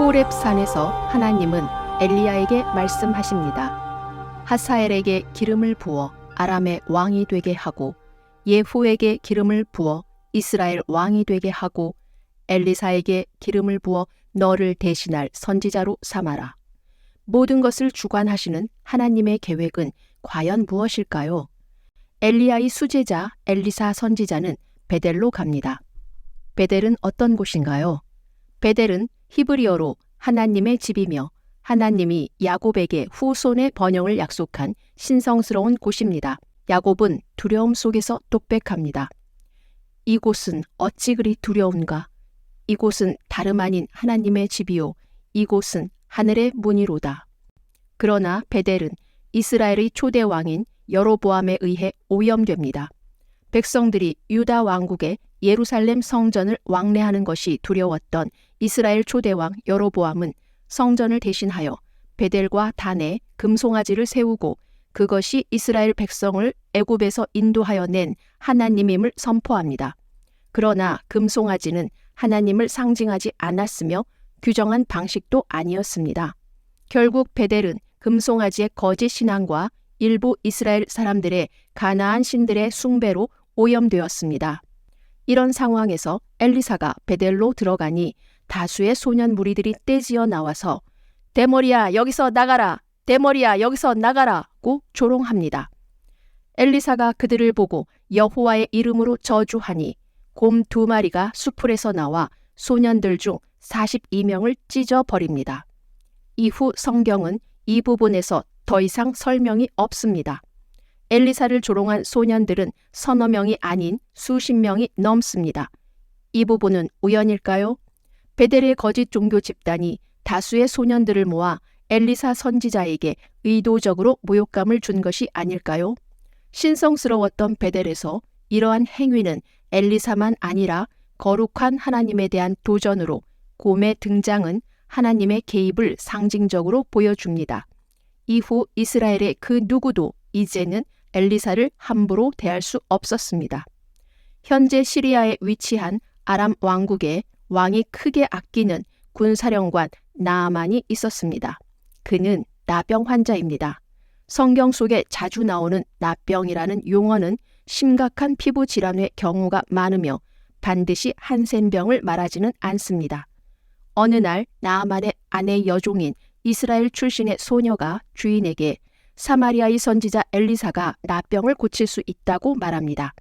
호렙산에서 하나님은 엘리야에게 말씀하십니다. 하사엘에게 기름을 부어 아람의 왕이 되게 하고 예후에게 기름을 부어 이스라엘 왕이 되게 하고 엘리사에게 기름을 부어 너를 대신할 선지자로 삼아라. 모든 것을 주관하시는 하나님의 계획은 과연 무엇일까요? 엘리야의 수제자 엘리사 선지자는 베델로 갑니다. 베델은 어떤 곳인가요? 베델은 히브리어로 하나님의 집이며 하나님이 야곱에게 후손의 번영을 약속한 신성스러운 곳입니다. 야곱은 두려움 속에서 똑백합니다. 이곳은 어찌 그리 두려운가? 이곳은 다름 아닌 하나님의 집이요. 이곳은 하늘의 문이로다. 그러나 베델은 이스라엘의 초대 왕인 여로보암에 의해 오염됩니다. 백성들이 유다 왕국의 예루살렘 성전을 왕래하는 것이 두려웠던 이스라엘 초대왕 여로보암은 성전을 대신하여 베델과 단에 금송아지를 세우고 그것이 이스라엘 백성을 애굽에서 인도하여 낸 하나님임을 선포합니다. 그러나 금송아지는 하나님을 상징하지 않았으며 규정한 방식도 아니었습니다. 결국 베델은 금송아지의 거짓 신앙과 일부 이스라엘 사람들의 가나안 신들의 숭배로 오염되었습니다. 이런 상황에서 엘리사가 베델로 들어가니 다수의 소년 무리들이 떼지어 나와서 대머리야 여기서 나가라 대머리야 여기서 나가라고 조롱합니다. 엘리사가 그들을 보고 여호와의 이름으로 저주하니 곰 두 마리가 수풀에서 나와 소년들 중 42명을 찢어 버립니다. 이후 성경은 이 부분에서 더 이상 설명이 없습니다. 엘리사를 조롱한 소년들은 서너 명이 아닌 수십 명이 넘습니다. 이 부분은 우연일까요? 베델의 거짓 종교 집단이 다수의 소년들을 모아 엘리사 선지자에게 의도적으로 모욕감을 준 것이 아닐까요? 신성스러웠던 베델에서 이러한 행위는 엘리사만 아니라 거룩한 하나님에 대한 도전으로 곰의 등장은 하나님의 개입을 상징적으로 보여줍니다. 이후 이스라엘의 그 누구도 이제는 엘리사를 함부로 대할 수 없었습니다. 현재 시리아에 위치한 아람 왕국에 왕이 크게 아끼는 군사령관 나아만이 있었습니다. 그는 나병 환자입니다. 성경 속에 자주 나오는 나병이라는 용어는 심각한 피부 질환의 경우가 많으며 반드시 한센병을 말하지는 않습니다. 어느 날 나아만의 아내 여종인 이스라엘 출신의 소녀가 주인에게 사마리아의 선지자 엘리사가 나병을 고칠 수 있다고 말합니다.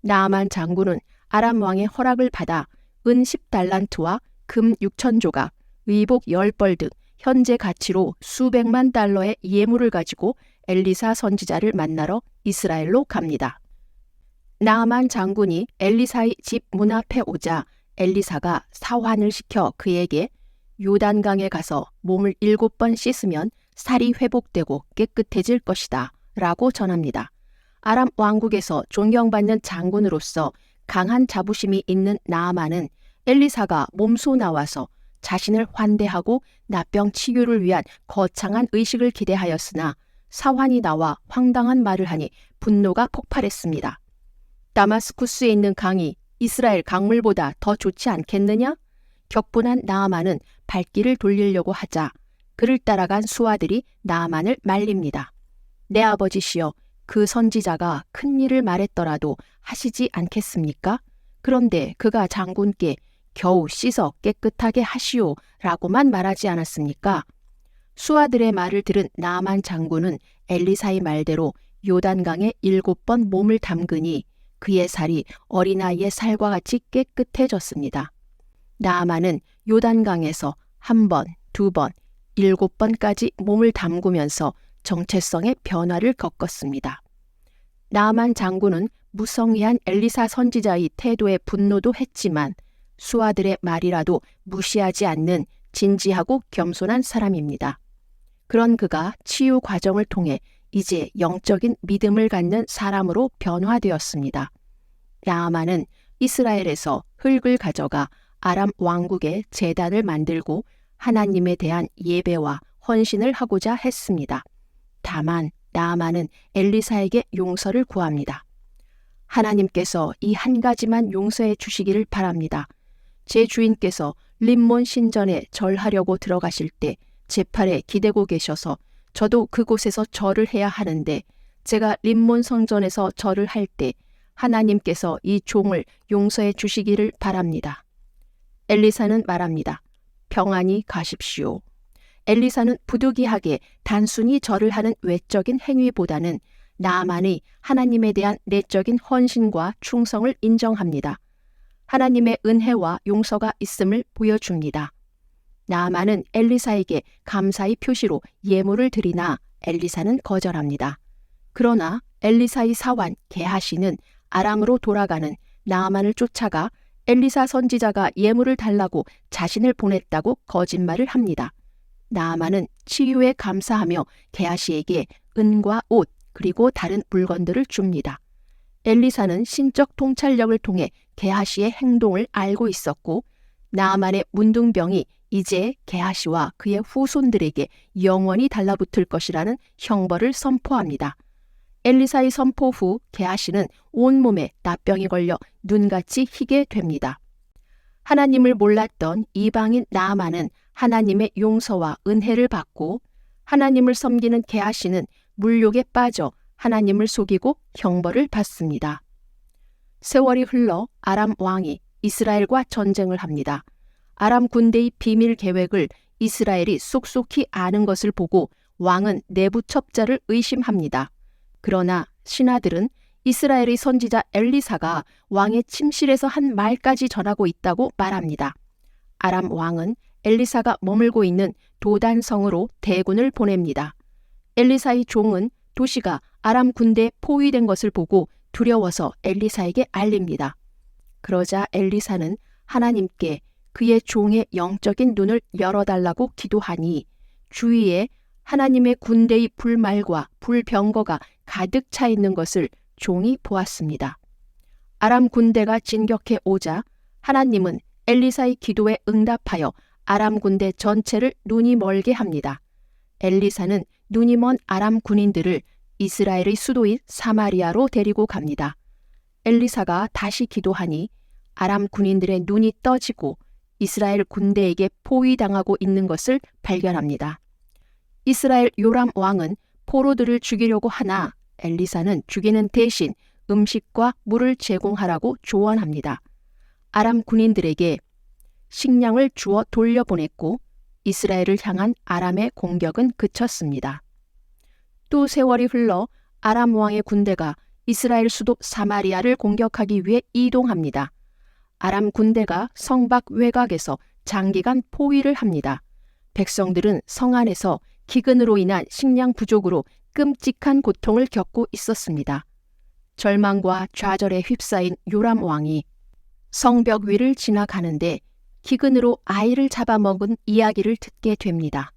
나아만 장군은 아람 왕의 허락을 받아 은 10달란트와 금 6천 조각, 의복 10벌 등 현재 가치로 수백만 달러의 예물을 가지고 엘리사 선지자를 만나러 이스라엘로 갑니다. 나아만 장군이 엘리사의 집 문 앞에 오자 엘리사가 사환을 시켜 그에게 요단강에 가서 몸을 일곱 번 씻으면 살이 회복되고 깨끗해질 것이다. 라고 전합니다. 아람 왕국에서 존경받는 장군으로서 강한 자부심이 있는 나아만은 엘리사가 몸소 나와서 자신을 환대하고 나병 치유를 위한 거창한 의식을 기대하였으나 사환이 나와 황당한 말을 하니 분노가 폭발했습니다. 다마스쿠스에 있는 강이 이스라엘 강물보다 더 좋지 않겠느냐? 격분한 나아만은 발길을 돌리려고 하자 그를 따라간 수하들이 나아만을 말립니다. 내 아버지시여 그 선지자가 큰 일을 말했더라도 하시지 않겠습니까? 그런데 그가 장군께 겨우 씻어 깨끗하게 하시오 라고만 말하지 않았습니까? 수하들의 말을 들은 나만 장군은 엘리사의 말대로 요단강에 일곱 번 몸을 담그니 그의 살이 어린아이의 살과 같이 깨끗해졌습니다. 나아만은 요단강에서 한 번, 두 번, 일곱 번까지 몸을 담그면서 정체성의 변화를 겪었습니다. 나아만 장군은 무성의한 엘리사 선지자의 태도에 분노도 했지만 수하들의 말이라도 무시하지 않는 진지하고 겸손한 사람입니다. 그런 그가 치유 과정을 통해 이제 영적인 믿음을 갖는 사람으로 변화되었습니다. 야아만은 이스라엘에서 흙을 가져가 아람 왕국의 재단을 만들고 하나님에 대한 예배와 헌신을 하고자 했습니다. 다만 나아만은 엘리사에게 용서를 구합니다. 하나님께서 이 한 가지만 용서해 주시기를 바랍니다. 제 주인께서 림몬 신전에 절하려고 들어가실 때 제 팔에 기대고 계셔서 저도 그곳에서 절을 해야 하는데 제가 림몬 성전에서 절을 할 때 하나님께서 이 종을 용서해 주시기를 바랍니다. 엘리사는 말합니다. 평안히 가십시오. 엘리사는 부득이하게 단순히 절을 하는 외적인 행위보다는 나만의 하나님에 대한 내적인 헌신과 충성을 인정합니다. 하나님의 은혜와 용서가 있음을 보여줍니다. 나아만은 엘리사에게 감사의 표시로 예물을 드리나 엘리사는 거절합니다. 그러나 엘리사의 사환 게하시는 아람으로 돌아가는 나아만을 쫓아가 엘리사 선지자가 예물을 달라고 자신을 보냈다고 거짓말을 합니다. 나아만은 치유에 감사하며 게하시에게 은과 옷 그리고 다른 물건들을 줍니다. 엘리사는 신적 통찰력을 통해 게하시의 행동을 알고 있었고 나아만의 문둥병이 이제 게하시와 그의 후손들에게 영원히 달라붙을 것이라는 형벌을 선포합니다. 엘리사의 선포 후 게하시는 온몸에 나병이 걸려 눈같이 희게 됩니다. 하나님을 몰랐던 이방인 나아만은 하나님의 용서와 은혜를 받고 하나님을 섬기는 게하시는 물욕에 빠져 하나님을 속이고 형벌을 받습니다. 세월이 흘러 아람 왕이 이스라엘과 전쟁을 합니다. 아람 군대의 비밀 계획을 이스라엘이 쏙쏙히 아는 것을 보고 왕은 내부 첩자를 의심합니다. 그러나 신하들은 이스라엘의 선지자 엘리사가 왕의 침실에서 한 말까지 전하고 있다고 말합니다. 아람 왕은 엘리사가 머물고 있는 도단성으로 대군을 보냅니다. 엘리사의 종은 도시가 아람 군대에 포위된 것을 보고 두려워서 엘리사에게 알립니다. 그러자 엘리사는 하나님께 그의 종의 영적인 눈을 열어달라고 기도하니 주위에 하나님의 군대의 불말과 불병거가 가득 차 있는 것을 종이 보았습니다. 아람 군대가 진격해 오자 하나님은 엘리사의 기도에 응답하여 아람 군대 전체를 눈이 멀게 합니다. 엘리사는 눈이 먼 아람 군인들을 이스라엘의 수도인 사마리아로 데리고 갑니다. 엘리사가 다시 기도하니 아람 군인들의 눈이 떠지고 이스라엘 군대에게 포위당하고 있는 것을 발견합니다. 이스라엘 요람 왕은 포로들을 죽이려고 하나 엘리사는 죽이는 대신 음식과 물을 제공하라고 조언합니다. 아람 군인들에게 식량을 주어 돌려보냈고 이스라엘을 향한 아람의 공격은 그쳤습니다. 또 세월이 흘러 아람 왕의 군대가 이스라엘 수도 사마리아를 공격하기 위해 이동합니다. 아람 군대가 성 밖 외곽에서 장기간 포위를 합니다. 백성들은 성 안에서 기근으로 인한 식량 부족으로 끔찍한 고통을 겪고 있었습니다. 절망과 좌절에 휩싸인 요람 왕이 성벽 위를 지나가는데 기근으로 아이를 잡아먹은 이야기를 듣게 됩니다.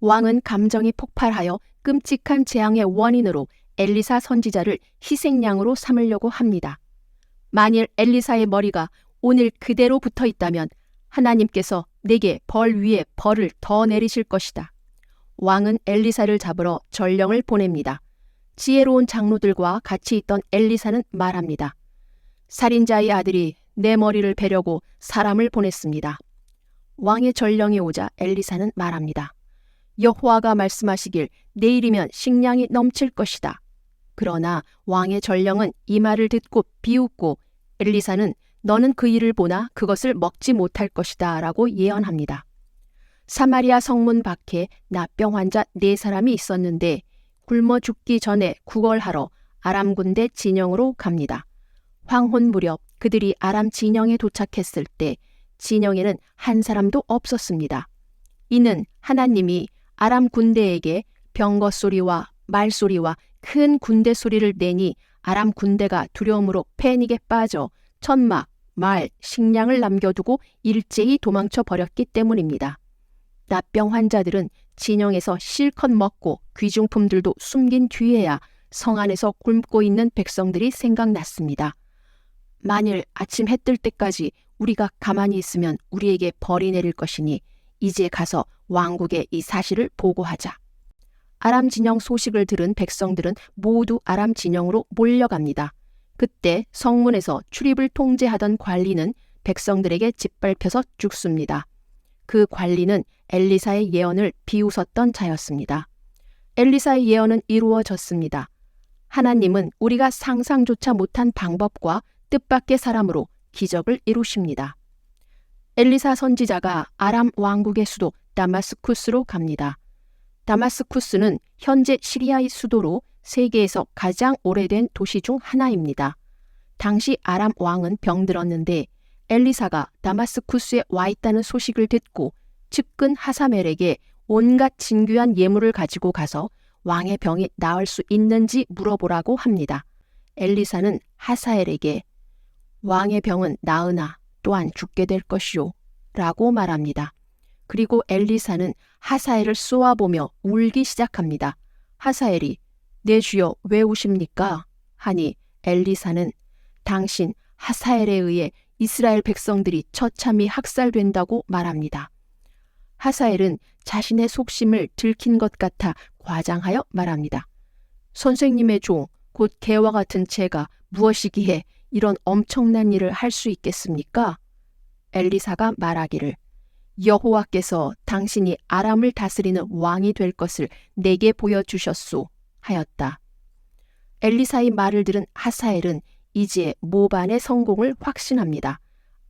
왕은 감정이 폭발하여 끔찍한 재앙의 원인으로 엘리사 선지자를 희생양으로 삼으려고 합니다. 만일 엘리사의 머리가 오늘 그대로 붙어 있다면 하나님께서 내게 벌 위에 벌을 더 내리실 것이다. 왕은 엘리사를 잡으러 전령을 보냅니다. 지혜로운 장로들과 같이 있던 엘리사는 말합니다. 살인자의 아들이 내 머리를 베려고 사람을 보냈습니다. 왕의 전령이 오자 엘리사는 말합니다. 여호와가 말씀하시길 내일이면 식량이 넘칠 것이다. 그러나 왕의 전령은 이 말을 듣고 비웃고 엘리사는 너는 그 일을 보나 그것을 먹지 못할 것이다 라고 예언합니다. 사마리아 성문 밖에 나병 환자 네 사람이 있었는데 굶어 죽기 전에 구걸하러 아람 군대 진영으로 갑니다. 황혼 무렵 그들이 아람 진영에 도착했을 때 진영에는 한 사람도 없었습니다. 이는 하나님이 아람 군대에게 병거 소리와 말 소리와 큰 군대 소리를 내니 아람 군대가 두려움으로 패닉에 빠져 천막, 말, 식량을 남겨두고 일제히 도망쳐 버렸기 때문입니다. 나병 환자들은 진영에서 실컷 먹고 귀중품들도 숨긴 뒤에야 성 안에서 굶고 있는 백성들이 생각났습니다. 만일 아침 해 뜰 때까지 우리가 가만히 있으면 우리에게 벌이 내릴 것이니 이제 가서 왕국에 이 사실을 보고하자. 아람 진영 소식을 들은 백성들은 모두 아람 진영으로 몰려갑니다. 그때 성문에서 출입을 통제하던 관리는 백성들에게 짓밟혀서 죽습니다. 그 관리는 엘리사의 예언을 비웃었던 자였습니다. 엘리사의 예언은 이루어졌습니다. 하나님은 우리가 상상조차 못한 방법과 뜻밖의 사람으로 기적을 이루십니다. 엘리사 선지자가 아람 왕국의 수도 다마스쿠스로 갑니다. 다마스쿠스는 현재 시리아의 수도로 세계에서 가장 오래된 도시 중 하나입니다. 당시 아람 왕은 병들었는데 엘리사가 다마스쿠스에 와 있다는 소식을 듣고 측근 하사멜에게 온갖 진귀한 예물을 가지고 가서 왕의 병이 나을 수 있는지 물어보라고 합니다. 엘리사는 하사엘에게 왕의 병은 나으나 또한 죽게 될 것이요. 라고 말합니다. 그리고 엘리사는 하사엘을 쏘아보며 울기 시작합니다. 하사엘이 내 주여 왜 우십니까? 하니 엘리사는 당신 하사엘에 의해 이스라엘 백성들이 처참히 학살된다고 말합니다. 하사엘은 자신의 속심을 들킨 것 같아 과장하여 말합니다. 선생님의 종, 곧 개와 같은 제가 무엇이기에 이런 엄청난 일을 할 수 있겠습니까? 엘리사가 말하기를 여호와께서 당신이 아람을 다스리는 왕이 될 것을 내게 보여주셨소 하였다. 엘리사의 말을 들은 하사엘은 이제 모반의 성공을 확신합니다.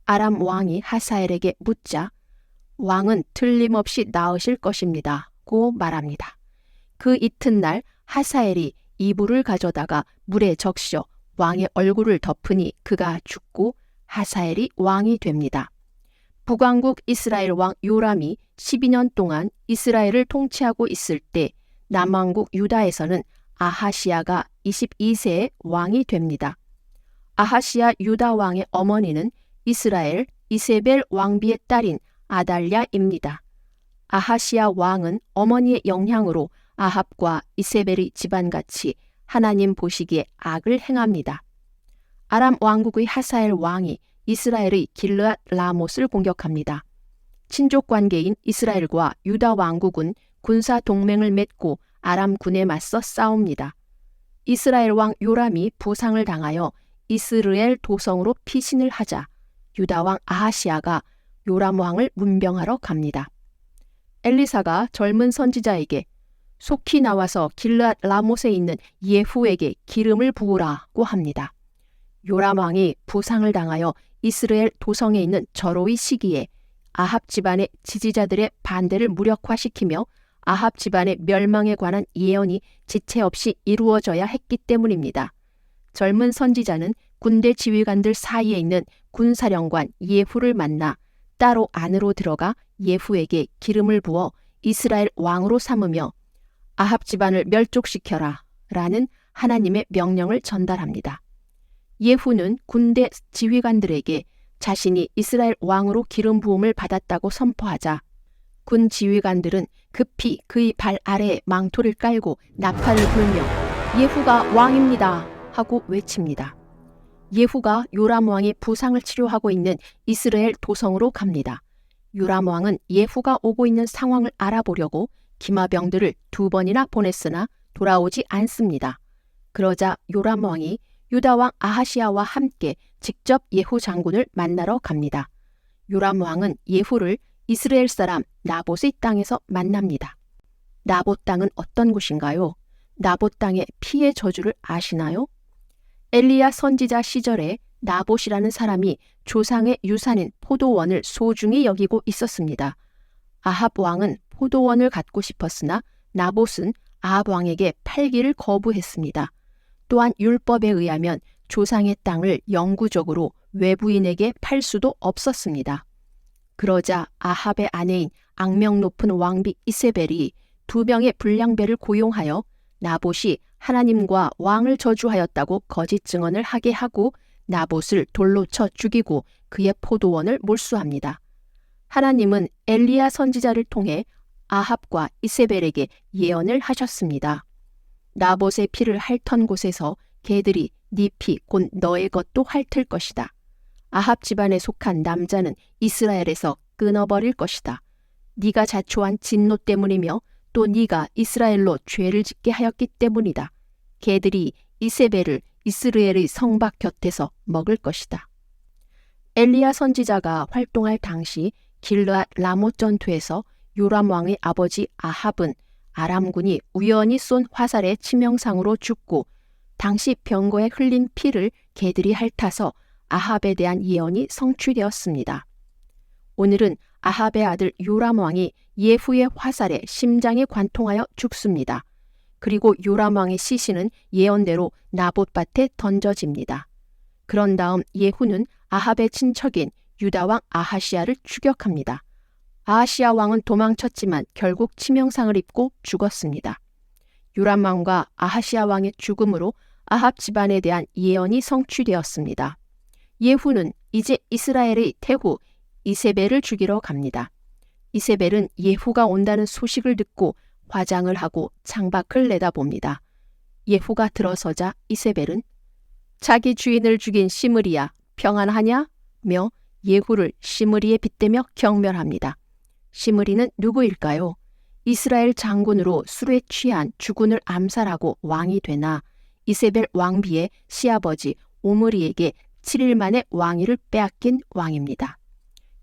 아람 왕이 하사엘에게 묻자 왕은 틀림없이 나으실 것입니다. 고 말합니다. 그 이튿날 하사엘이 이불을 가져다가 물에 적셔 왕의 얼굴을 덮으니 그가 죽고 하사엘이 왕이 됩니다. 북왕국 이스라엘 왕 요람이 12년 동안 이스라엘을 통치하고 있을 때 남왕국 유다에서는 아하시아가 22세의 왕이 됩니다. 아하시아 유다 왕의 어머니는 이스라엘 이세벨 왕비의 딸인 아달랴입니다. 아하시아 왕은 어머니의 영향으로 아합과 이세벨이 집안같이 하나님 보시기에 악을 행합니다. 아람 왕국의 하사엘 왕이 이스라엘의 길르앗 라못을 공격합니다. 친족 관계인 이스라엘과 유다 왕국은 군사 동맹을 맺고 아람 군에 맞서 싸웁니다. 이스라엘 왕 요람이 부상을 당하여 이스르엘 도성으로 피신을 하자 유다 왕 아하시아가 요람 왕을 문병하러 갑니다. 엘리사가 젊은 선지자에게 속히 나와서 길르앗 라못에 있는 예후에게 기름을 부으라고 합니다. 요람 왕이 부상을 당하여 이스라엘 도성에 있는 절호의 시기에 아합 집안의 지지자들의 반대를 무력화시키며 아합 집안의 멸망에 관한 예언이 지체 없이 이루어져야 했기 때문입니다. 젊은 선지자는 군대 지휘관들 사이에 있는 군사령관 예후를 만나 따로 안으로 들어가 예후에게 기름을 부어 이스라엘 왕으로 삼으며 아합 집안을 멸족시켜라 라는 하나님의 명령을 전달합니다. 예후는 군대 지휘관들에게 자신이 이스라엘 왕으로 기름 부음을 받았다고 선포하자 군 지휘관들은 급히 그의 발 아래에 망토를 깔고 나팔을 불며 예후가 왕입니다 하고 외칩니다. 예후가 요람 왕이 부상을 치료하고 있는 이스라엘 도성으로 갑니다. 요람 왕은 예후가 오고 있는 상황을 알아보려고 기마병들을 두 번이나 보냈으나 돌아오지 않습니다. 그러자 요람 왕이 유다 왕 아하시아와 함께 직접 예후 장군을 만나러 갑니다. 요람 왕은 예후를 이스라엘 사람 나봇의 땅에서 만납니다. 나봇 땅은 어떤 곳인가요? 나봇 땅의 피의 저주를 아시나요? 엘리야 선지자 시절에 나봇이라는 사람이 조상의 유산인 포도원을 소중히 여기고 있었습니다. 아합 왕은 포도원을 갖고 싶었으나 나봇은 아합 왕에게 팔기를 거부했습니다. 또한 율법에 의하면 조상의 땅을 영구적으로 외부인에게 팔 수도 없었습니다. 그러자 아합의 아내인 악명 높은 왕비 이세벨이 두 명의 불량배를 고용하여 나봇이 하나님과 왕을 저주하였다고 거짓 증언을 하게 하고 나봇을 돌로 쳐 죽이고 그의 포도원을 몰수합니다. 하나님은 엘리야 선지자를 통해 아합과 이세벨에게 예언을 하셨습니다. 나봇의 피를 핥던 곳에서 개들이 네 피 곧 너의 것도 핥을 것이다. 아합 집안에 속한 남자는 이스라엘에서 끊어버릴 것이다. 네가 자초한 진노 때문이며 또 네가 이스라엘로 죄를 짓게 하였기 때문이다. 개들이 이세벨을 이스라엘의 성박 곁에서 먹을 것이다. 엘리야 선지자가 활동할 당시 길르앗 라못 전투에서 요람 왕의 아버지 아합은 아람군이 우연히 쏜 화살의 치명상으로 죽고 당시 병거에 흘린 피를 개들이 핥아서 아합에 대한 예언이 성취되었습니다. 오늘은 아합의 아들 요람 왕이 예후의 화살에 심장에 관통하여 죽습니다. 그리고 요람 왕의 시신은 예언대로 나봇밭에 던져집니다. 그런 다음 예후는 아합의 친척인 유다 왕 아하시아를 추격합니다. 아하시아 왕은 도망쳤지만 결국 치명상을 입고 죽었습니다. 요람 왕과 아하시아 왕의 죽음으로 아합 집안에 대한 예언이 성취되었습니다. 예후는 이제 이스라엘의 태후 이세벨을 죽이러 갑니다. 이세벨은 예후가 온다는 소식을 듣고 화장을 하고 창밖을 내다봅니다. 예후가 들어서자 이세벨은 자기 주인을 죽인 시므리야 평안하냐? 며 예후를 시므리에 빗대며 경멸합니다. 시므리는 누구일까요? 이스라엘 장군으로 술에 취한 주군을 암살하고 왕이 되나 이세벨 왕비의 시아버지 오므리에게 7일 만에 왕위를 빼앗긴 왕입니다.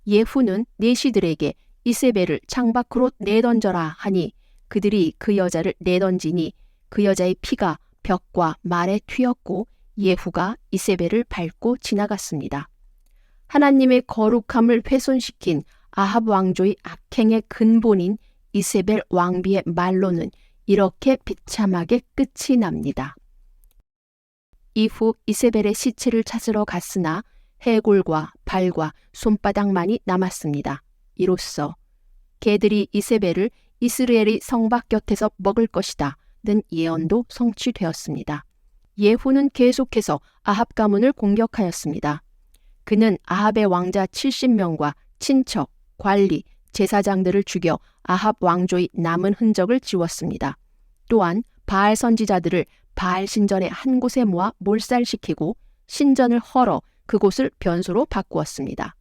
예후는 내시들에게 이세벨을 창밖으로 내던져라 하니 그들이 그 여자를 내던지니 그 여자의 피가 벽과 말에 튀었고 예후가 이세벨을 밟고 지나갔습니다. 하나님의 거룩함을 훼손시킨 아합 왕조의 악행의 근본인 이세벨 왕비의 말로는 이렇게 비참하게 끝이 납니다. 이후 이세벨의 시체를 찾으러 갔으나 해골과 발과 손바닥만이 남았습니다. 이로써 개들이 이세벨을 이스라엘의 성박 곁에서 먹을 것이다. 는 예언도 성취되었습니다. 예후는 계속해서 아합 가문을 공격하였습니다. 그는 아합의 왕자 70명과 친척, 관리, 제사장들을 죽여 아합 왕조의 남은 흔적을 지웠습니다. 또한 바알 선지자들을 바알 신전의 한 곳에 모아 몰살시키고 신전을 헐어 그곳을 변소로 바꾸었습니다.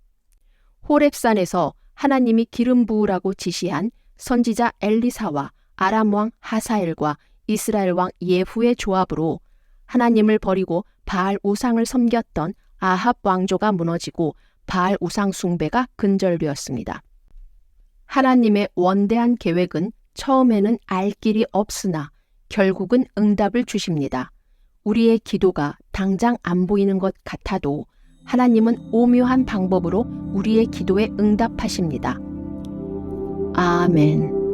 호렙산에서 하나님이 기름 부으라고 지시한 선지자 엘리사와 아람 왕 하사엘과 이스라엘 왕 예후의 조합으로 하나님을 버리고 바알 우상을 섬겼던 아합 왕조가 무너지고 바알 우상 숭배가 근절되었습니다. 하나님의 원대한 계획은 처음에는 알 길이 없으나 결국은 응답을 주십니다. 우리의 기도가 당장 안 보이는 것 같아도 하나님은 오묘한 방법으로 우리의 기도에 응답하십니다. 아멘.